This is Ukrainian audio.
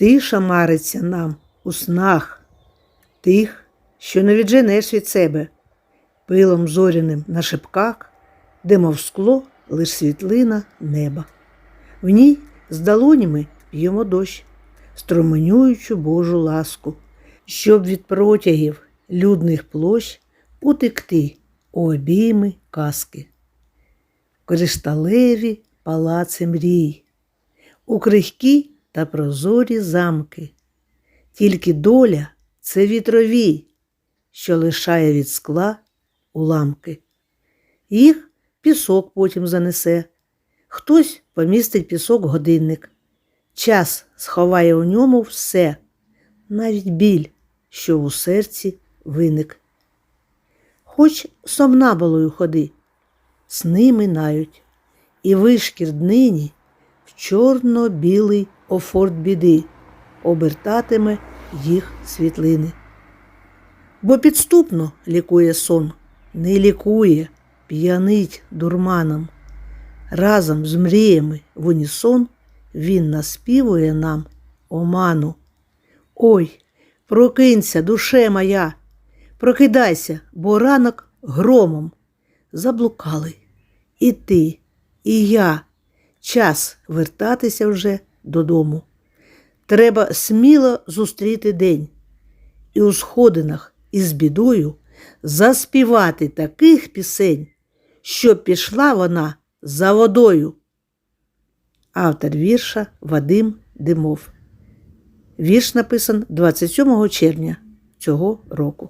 Тиша мариться нам у снах, тих, що не відженеш від себе, пилом зоряним на шипках, де мов скло лиш світлина неба. В ній з долонями п'ємо дощ, струменюючу Божу ласку, щоб від протягів людних площ утекти у обійми казки. Кришталеві палаци мрій, у крихкі та прозорі замки. Тільки доля це вітровій, що лишає від скла уламки. Їх пісок потім занесе, хтось помістить пісок годинник. Час сховає у ньому все, навіть біль, що у серці виник. Хоч сомнаболою ходи, сни минають, і вишкір днині чорно-білий офорт біди обертатиме їх світлини. Бо підступно лікує сон, не лікує, п'янить дурманом. Разом з мріями в унісон він наспівує нам оману. Ой, прокинься, душе моя, прокидайся, бо ранок громом. Заблукали і ти, і я. Час вертатися вже додому. Треба сміло зустріти день і у сходинах із бідою заспівати таких пісень, щоб пішла вона за водою. Автор вірша Вадим Димов. Вірш написан 27 червня цього року.